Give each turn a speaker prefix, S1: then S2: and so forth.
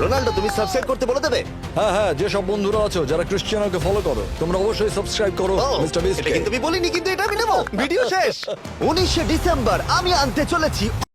S1: Ronaldo তুমি subscribe করতে বলে দেবে?
S2: হ্যাঁ হ্যাঁ যেসব বন্ধুরা আছো যারা ক্রিশ্চিয়ানোকে ফলো করো তোমরা অবশ্যই সাবস্ক্রাইব করো
S1: ও,
S2: মিস্টার
S1: এটা কিন্তু আমি বলিনি কিন্তু এটা আমি নেব। ভিডিও শেষ। উনিশে ডিসেম্বর আমি আনতে চলেছি